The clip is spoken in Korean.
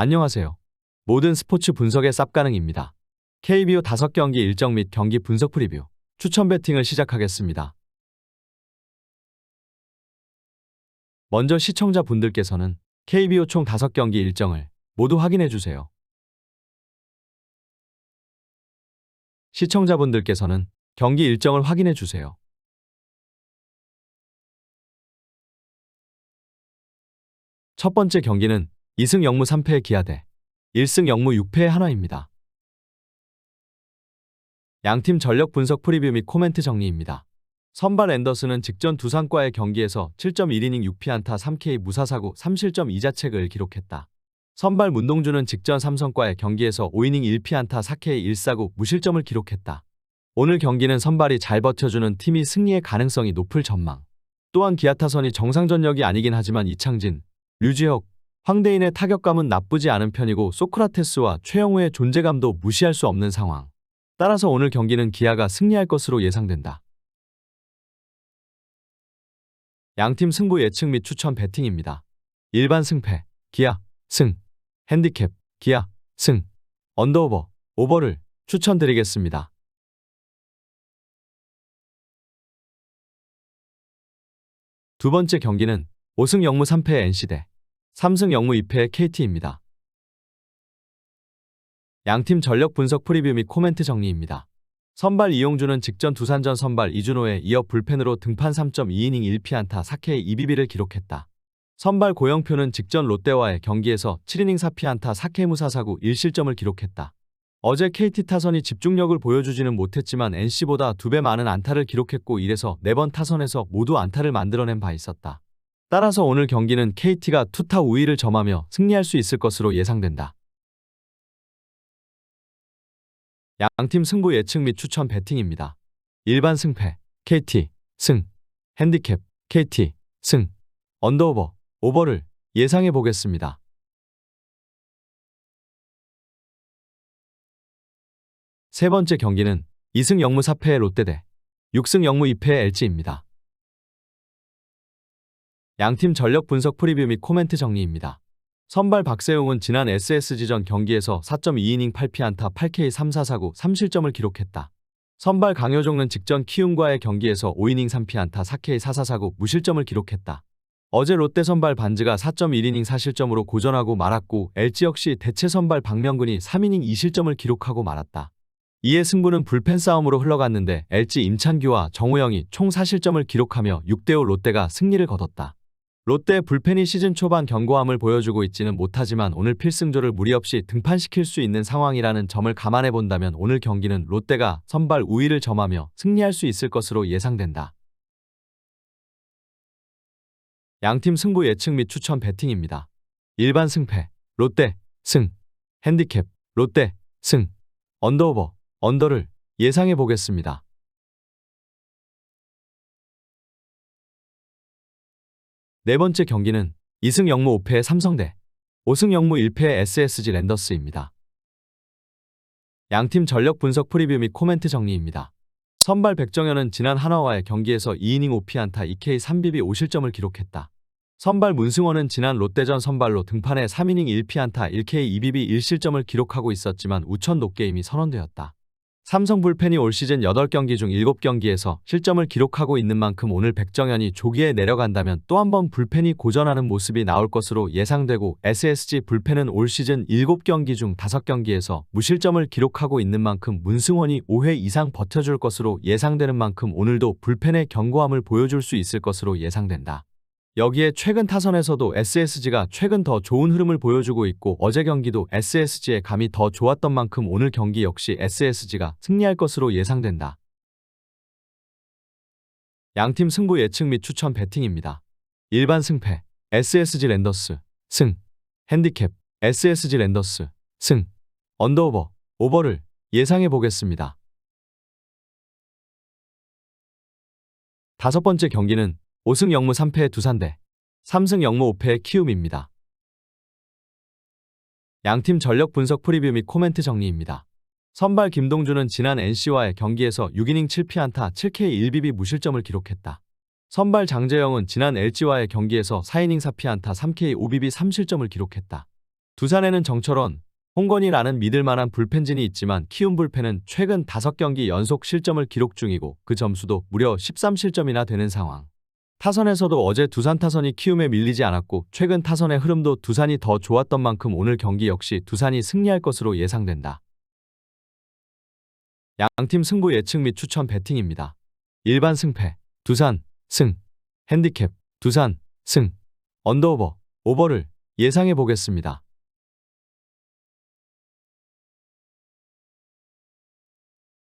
안녕하세요. 모든 스포츠 분석의 쌉가능입니다. KBO 5경기 일정 및 경기 분석 프리뷰, 추천 배팅을 시작하겠습니다. 먼저 시청자분들께서는 KBO 총 5경기 일정을 모두 확인해 주세요. 시청자분들께서는 경기 일정을 확인해 주세요. 첫 번째 경기는 2승 0무 3패의 기아대 1승 0무 6패의 한화입니다. 양팀 전력 분석 프리뷰 및 코멘트 정리입니다. 선발 앤더슨은 직전 두산과의 경기에서 7.1이닝 6피안타 3K 무사사구 3실점 2자책을 기록했다. 선발 문동주는 직전 삼성과의 경기에서 5이닝 1피안타 4K 1사구 무실점을 기록했다. 오늘 경기는 선발이 잘 버텨주는 팀이 승리의 가능성이 높을 전망. 또한 기아 타선이 정상 전력이 아니긴 하지만 이창진, 류지혁, 황대인의 타격감은 나쁘지 않은 편이고 소크라테스와 최영우의 존재감도 무시할 수 없는 상황. 따라서 오늘 경기는 기아가 승리할 것으로 예상된다. 양팀 승부 예측 및 추천 배팅입니다. 일반 승패, 기아, 승, 핸디캡, 기아, 승, 언더오버, 오버를 추천드리겠습니다. 두 번째 경기는 5승 0무 3패의 NC대 3승 0무 2패의 KT입니다. 양팀 전력 분석 프리뷰 및 코멘트 정리입니다. 선발 이용주는 직전 두산전 선발 이준호에 이어 불펜으로 등판 3.2이닝 1피안타 4K 2비비를 기록했다. 선발 고영표는 직전 롯데와의 경기에서 7이닝 4피안타 4K 무사사구 1실점을 기록했다. 어제 KT 타선이 집중력을 보여주지는 못했지만 NC보다 두 배 많은 안타를 기록했고 이래서 4번 타선에서 모두 안타를 만들어낸 바 있었다. 따라서 오늘 경기는 KT가 투타 우위를 점하며 승리할 수 있을 것으로 예상된다. 양팀 승부 예측 및 추천 배팅입니다. 일반 승패, KT, 승, 핸디캡, KT, 승, 언더오버, 오버를 예상해 보겠습니다. 세 번째 경기는 2승 0무 4패의 롯데 대 6승 0무 2패의 LG입니다. 양팀 전력 분석 프리뷰 및 코멘트 정리입니다. 선발 박세웅은 지난 SSG전 경기에서 4.2이닝 8피안타 8K 3사사구 3실점을 기록했다. 선발 강효종은 직전 키움과의 경기에서 5이닝 3피안타 4K 4사사구 무실점을 기록했다. 어제 롯데 선발 반즈가 4.1이닝 4실점으로 고전하고 말았고 LG 역시 대체 선발 박명근이 3이닝 2실점을 기록하고 말았다. 이에 승부는 불펜 싸움으로 흘러갔는데 LG 임찬규와 정우영이 총 4실점을 기록하며 6대5 롯데가 승리를 거뒀다. 롯데 불펜이 시즌 초반 견고함을 보여주고 있지는 못하지만 오늘 필승조를 무리 없이 등판시킬 수 있는 상황이라는 점을 감안해 본다면 오늘 경기는 롯데가 선발 우위를 점하며 승리할 수 있을 것으로 예상된다. 양팀 승부 예측 및 추천 배팅입니다. 일반 승패, 롯데, 승, 핸디캡, 롯데, 승, 언더오버, 언더를 예상해 보겠습니다. 네 번째 경기는 2승 0무 5패의 삼성대 5승 0무 1패의 SSG 랜더스입니다. 양팀 전력 분석 프리뷰 및 코멘트 정리입니다. 선발 백정현은 지난 한화와의 경기에서 2이닝 5피안타 2K 3비비 5실점을 기록했다. 선발 문승원은 지난 롯데전 선발로 등판해 3이닝 1피안타 1K 2비비 1실점을 기록하고 있었지만 우천 노게임이 선언되었다. 삼성 불펜이 올 시즌 8경기 중 7경기에서 실점을 기록하고 있는 만큼 오늘 백정현이 조기에 내려간다면 또 한 번 불펜이 고전하는 모습이 나올 것으로 예상되고 SSG 불펜은 올 시즌 7경기 중 5경기에서 무실점을 기록하고 있는 만큼 문승원이 5회 이상 버텨줄 것으로 예상되는 만큼 오늘도 불펜의 견고함을 보여줄 수 있을 것으로 예상된다. 여기에 최근 타선에서도 SSG가 최근 더 좋은 흐름을 보여주고 있고 어제 경기도 SSG의 감이 더 좋았던 만큼 오늘 경기 역시 SSG가 승리할 것으로 예상된다. 양팀 승부 예측 및 추천 배팅입니다. 일반 승패 SSG 랜더스 승 핸디캡 SSG 랜더스 승 언더오버 오버를 예상해 보겠습니다. 다섯 번째 경기는 5승 0무 3패의 두산대 3승 0무 5패의 키움입니다. 양팀 전력 분석 프리뷰 및 코멘트 정리입니다. 선발 김동주는 지난 NC와의 경기에서 6이닝 7피안타 7K 1비비 무실점을 기록했다. 선발 장재영은 지난 LG와의 경기에서 4이닝 4피안타 3K 5비비 3실점을 기록했다. 두산에는 정철원, 홍건희라는 믿을만한 불펜진이 있지만 키움 불펜은 최근 5경기 연속 실점을 기록 중이고 그 점수도 무려 13실점이나 되는 상황. 타선에서도 어제 두산 타선이 키움에 밀리지 않았고 최근 타선의 흐름도 두산이 더 좋았던 만큼 오늘 경기 역시 두산이 승리할 것으로 예상된다. 양팀 승부 예측 및 추천 배팅입니다. 일반 승패, 두산, 승, 핸디캡, 두산, 승, 언더오버, 오버를 예상해 보겠습니다.